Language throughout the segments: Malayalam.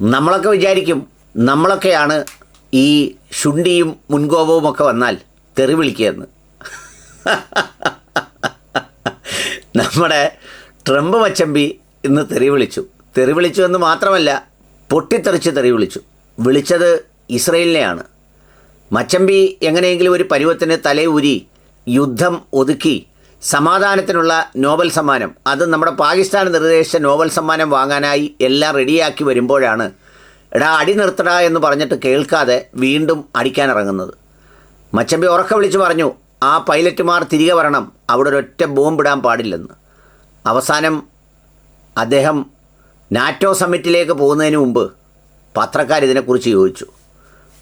നമ്മളൊക്കെ വിചാരിക്കും നമ്മളൊക്കെയാണ് ഈ ശുണ്ടിയും മുൻകോപവും ഒക്കെ വന്നാൽ തെറി വിളിക്കുകയെന്ന്. നമ്മുടെ ട്രംപ് മച്ചമ്പി ഇന്ന് തെറി വിളിച്ചു. തെറി വിളിച്ചു എന്ന് മാത്രമല്ല പൊട്ടിത്തെറിച്ച് തെറി വിളിച്ചു. വിളിച്ചത് ഇസ്രയേലിനെയാണ്. മച്ചമ്പി എങ്ങനെയെങ്കിലും ഒരു പരുവത്തിന് തലയൂരി യുദ്ധം ഒതുക്കി സമാധാനത്തിനുള്ള നോബൽ സമ്മാനം. അത് നമ്മുടെ പാകിസ്ഥാൻ നിർദ്ദേശിച്ച നോബൽ സമ്മാനം വാങ്ങാനായി എല്ലാം റെഡിയാക്കി വരുമ്പോഴാണ് എടാ അടി നിർത്തടാ എന്ന് പറഞ്ഞിട്ട് കേൾക്കാതെ വീണ്ടും അടിക്കാനിറങ്ങുന്നത്. മച്ചമ്പി ഉറക്ക വിളിച്ചു പറഞ്ഞു ആ പൈലറ്റുമാർ തിരികെ വരണം അവിടെ ഒരൊറ്റ ബോംബിടാൻ പാടില്ലെന്ന്. അവസാനം അദ്ദേഹം നാറ്റോ സമ്മിറ്റിലേക്ക് പോകുന്നതിന് മുമ്പ് പത്രക്കാർ ഇതിനെക്കുറിച്ച് ചോദിച്ചു.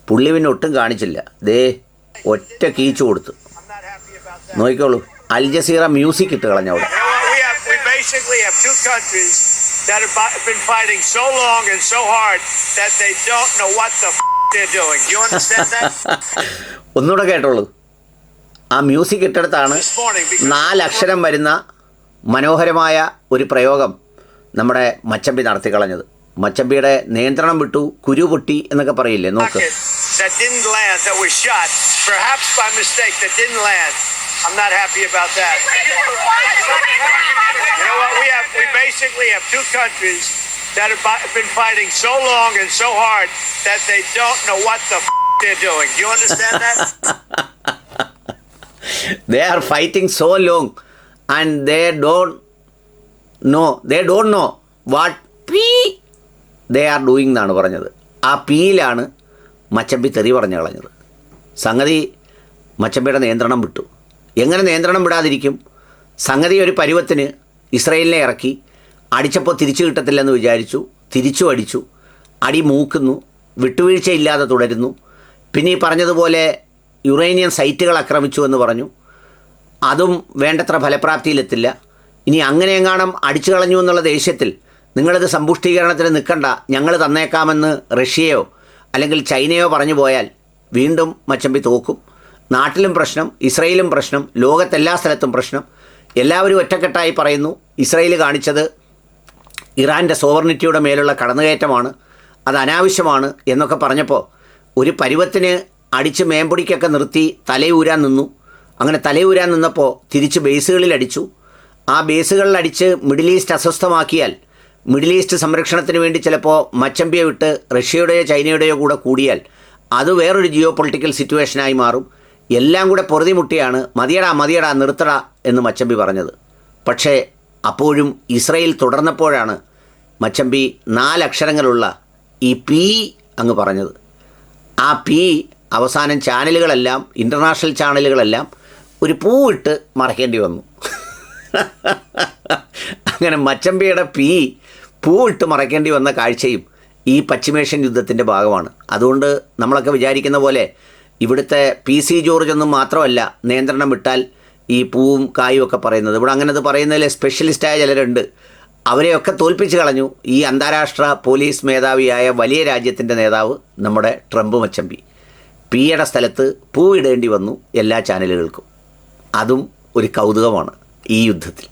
പുള്ളി പിന്നെ ഒട്ടും കാണിച്ചില്ല. ദേ ഒറ്റ കീച്ചു കൊടുത്തു. നോക്കിക്കോളൂ. അൽജസീറ മ്യൂസിക് ഇട്ട് കളഞ്ഞവർ ഒന്നുകൂടെ കേട്ടോളൂ. ആ മ്യൂസിക് ഇട്ടടുത്താണ് നാലക്ഷരം വരുന്ന മനോഹരമായ ഒരു പ്രയോഗം നമ്മുടെ മച്ചമ്പി നടത്തി കളഞ്ഞത്. മച്ചമ്പിയുടെ നിയന്ത്രണം വിട്ടു കുരു പൊട്ടി എന്നൊക്കെ പറയില്ലേ? നോക്ക്. I'm not happy about that. You know what? We have we basically have two countries that have been fighting so long and so hard that they don't know what the f- they're doing. Do you understand that? they are fighting so long and they don't know they don't know what pee they are doing എന്നാണ് പറഞ്ഞത് ആ പീയിലാണ് മച്ചമ്പി തെറി പറഞ്ഞു കളഞ്ഞത് സംഗതി മച്ചമ്പിയുടെ നിയന്ത്രണം വിട്ടു എങ്ങനെ നിയന്ത്രണം വിടാതിരിക്കും? സംഗതി ഒരു പരുവത്തിന് ഇസ്രയേലിനെ ഇറക്കി അടിച്ചപ്പോൾ തിരിച്ചു കിട്ടത്തില്ലെന്ന് വിചാരിച്ചു തിരിച്ചു അടിച്ചു അടി മൂക്കുന്നു വിട്ടുവീഴ്ചയില്ലാതെ തുടരുന്നു. പിന്നെ ഈ പറഞ്ഞതുപോലെ യുറേനിയൻ സൈറ്റുകൾ ആക്രമിച്ചു എന്ന് പറഞ്ഞു. അതും വേണ്ടത്ര ഫലപ്രാപ്തിയിലെത്തില്ല. ഇനി അങ്ങനെ എങ്ങാണം അടിച്ചു കളഞ്ഞു എന്നുള്ള ദേഷ്യത്തിൽ നിങ്ങളിത് സമ്പുഷ്ടീകരണത്തിന് നിൽക്കണ്ട. ഞങ്ങൾ തന്നേക്കാമെന്ന് റഷ്യയോ അല്ലെങ്കിൽ ചൈനയോ പറഞ്ഞു പോയാൽ വീണ്ടും മച്ചമ്പി തോക്കും. നാട്ടിലും പ്രശ്നം ഇസ്രയേലും പ്രശ്നം ലോകത്തെല്ലാ സ്ഥലത്തും പ്രശ്നം. എല്ലാവരും ഒറ്റക്കെട്ടായി പറയുന്നു ഇസ്രയേൽ കാണിച്ചത് ഇറാന്റെ സോവർണിറ്റിയുടെ മേലുള്ള കടന്നുകയറ്റമാണ് അത് അനാവശ്യമാണ് എന്നൊക്കെ പറഞ്ഞപ്പോൾ ഒരു പരുവത്തിന് അടിച്ച് മേമ്പൊടിക്കൊക്കെ നിർത്തി തലയൂരാൻ നിന്നു. അങ്ങനെ തലയൂരാൻ നിന്നപ്പോൾ തിരിച്ച് ബേസുകളിൽ അടിച്ചു. ആ ബേസുകളിൽ അടിച്ച് മിഡിൽ ഈസ്റ്റ് അസ്വസ്ഥമാക്കിയാൽ മിഡിൽ ഈസ്റ്റ് സംരക്ഷണത്തിന് വേണ്ടി ചിലപ്പോൾ മച്ചമ്പിയെ വിട്ട് റഷ്യയുടെയോ ചൈനയുടെയോ കൂടെ കൂടിയാൽ അത് വേറൊരു ജിയോ പൊളിറ്റിക്കൽ സിറ്റുവേഷനായി മാറും. എല്ലാം കൂടെ പൊറുതിമുട്ടിയാണ് മതിയടാ മതിയടാ നിർത്തടാ എന്ന് മച്ചമ്പി പറഞ്ഞത്. പക്ഷേ അപ്പോഴും ഇസ്രയേൽ തുടർന്നപ്പോഴാണ് മച്ചമ്പി നാലക്ഷരങ്ങളുള്ള ഈ പി അങ്ങ് പറഞ്ഞത്. ആ പി അവസാനം ചാനലുകളെല്ലാം ഇന്റർനാഷണൽ ചാനലുകളെല്ലാം ഒരു പൂവിട്ട് മറയ്ക്കേണ്ടി വന്നു. അങ്ങനെ മച്ചമ്പിയുടെ പി പൂവിട്ട് മറയ്ക്കേണ്ടി വന്ന കാഴ്ചയും ഈ പശ്ചിമേഷ്യൻ യുദ്ധത്തിന്റെ ഭാഗമാണ്. അതുകൊണ്ട് നമ്മളൊക്കെ വിചാരിക്കുന്ന പോലെ ഇവിടുത്തെ പി സി ജോർജ് ഒന്നും മാത്രമല്ല നിയന്ത്രണം വിട്ടാൽ ഈ പൂവും കായും ഒക്കെ പറയുന്നത്. ഇവിടെ അങ്ങനെ അത് പറയുന്നതിൽ സ്പെഷ്യലിസ്റ്റായ ചിലരുണ്ട്. അവരെയൊക്കെ തോൽപ്പിച്ച് കളഞ്ഞു. ഈ അന്താരാഷ്ട്ര പോലീസ് മേധാവിയായ വലിയ രാജ്യത്തിന്റെ നേതാവ് നമ്മുടെ ട്രംപ് മച്ചമ്പി. പിയുടെ സ്ഥലത്ത് പൂവിടേണ്ടി വന്നു എല്ലാ ചാനലുകൾക്കും. അതും ഒരു കൗതുകമാണ് ഈ യുദ്ധത്തിൽ.